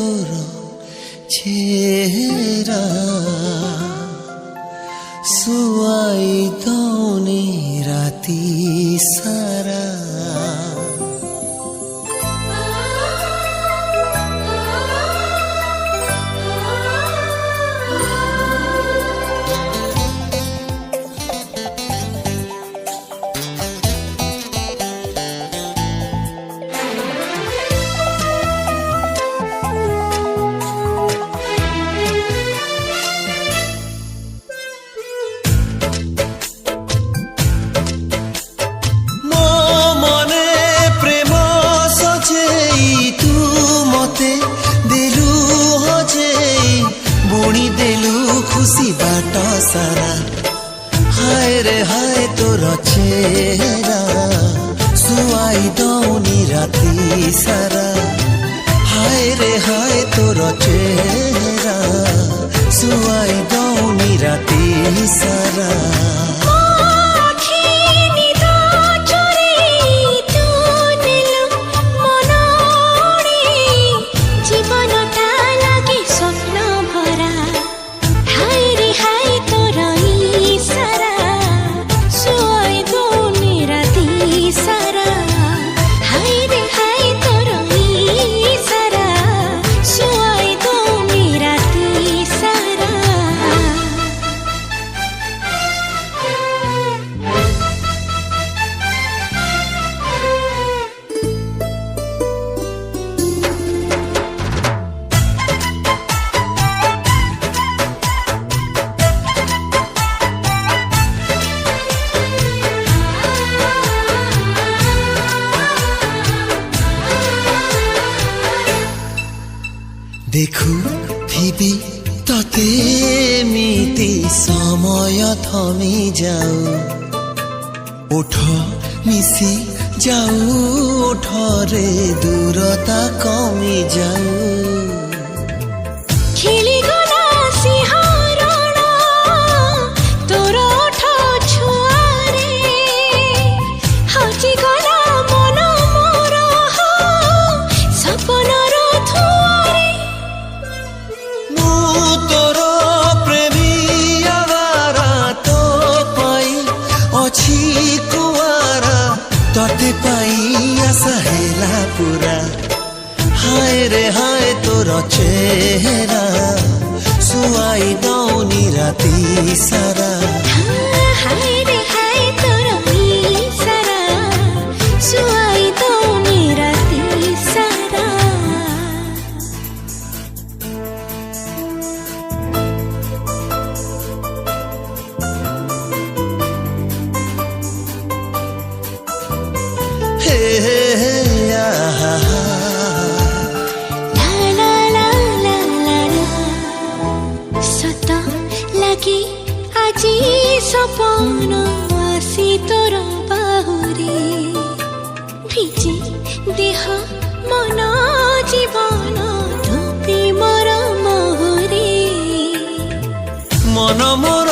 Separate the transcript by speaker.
Speaker 1: छोरो छेरा सुवाई दौने राती सारा বাটা সারা হায় রে হায় তোর চেহারা শুয়াই দৌনি রাতি সারা হায় রে হায় তোর চেহারা শুয়াই দৌনি রাতি সারা দেখু থিবি তাতে মিতি সময় থমি যাও ওঠ মিশি যাও ওঠরে দূরতা কমি যাও ততে পাইয়া সাহেলা পুরা হায় রে হায় তোর চেহারা সুয়াই দাও নিরাতি সারা মনমর